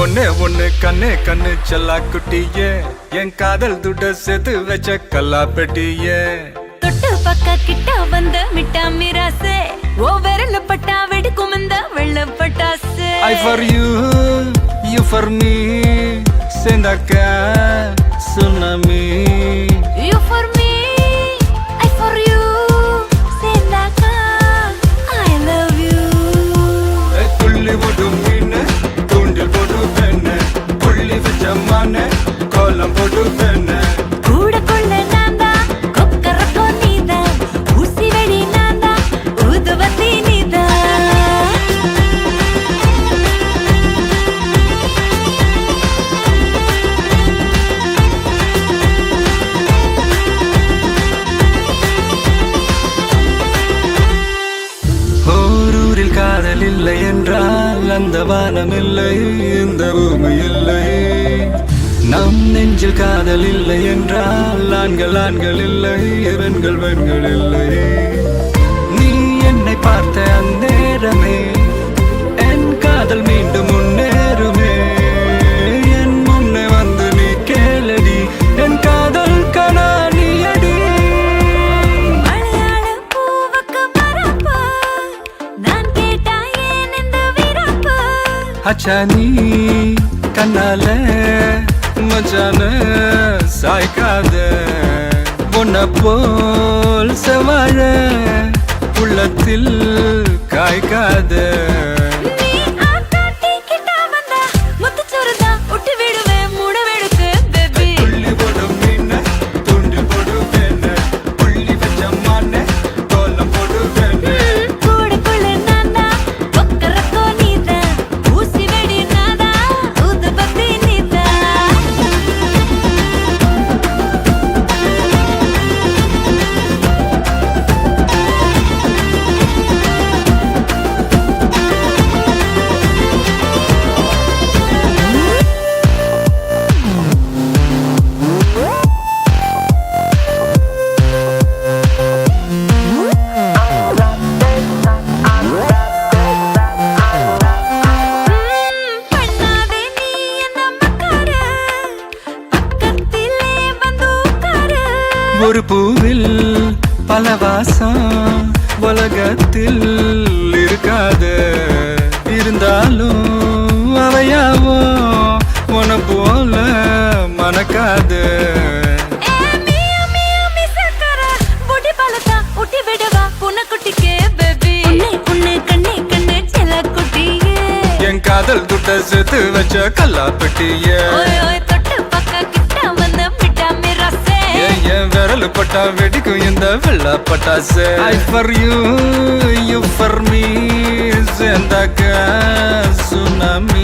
ஒண்ணே ஒண்ணு கண்ணே கண்ணு செல்லா குட்டியே. என் காதல் துட்ட சேர்த்து வச்ச கல்லா பெட்டியே தொட்டு பக்க கிட்ட வந்த மிட்டா மிராசே. ஓ விரல பட்டா வெடிக்கும் இந்த வெள்ள பட்டாசு. I for you you for me சேர்ந்தாக்க tsunami you for me இல்லை என்றால் அந்த வானம் இல்லை இந்த பூமி இல்லை நம் நெஞ்சில் காதல் இல்லை என்றால் ஆண்கள் ஆண்கள் இல்லை பெண்கள் பெண்கள் இல்லை. நீ என்னை பார்த்த அந்நேரமே அச்சா நீ கண்ணால மச்சான சாய்க்காத. உன்ன போல் செவாழ உள்ளத்தில் காய்க்காத. ஒரு பூவில் பல வாசம் உலகத்தில் இருக்காது. இருந்தாலும் அவையாவோ உன போல மணக்காது. காதல் துட்ட சேர்த்து வச்ச கல்லா பெட்டிய என் விரல் பட்டா வெடிக்கும் இந்த வெள்ள பட்டாசு. I for you you for me சேர்ந்தாக்க tsunami.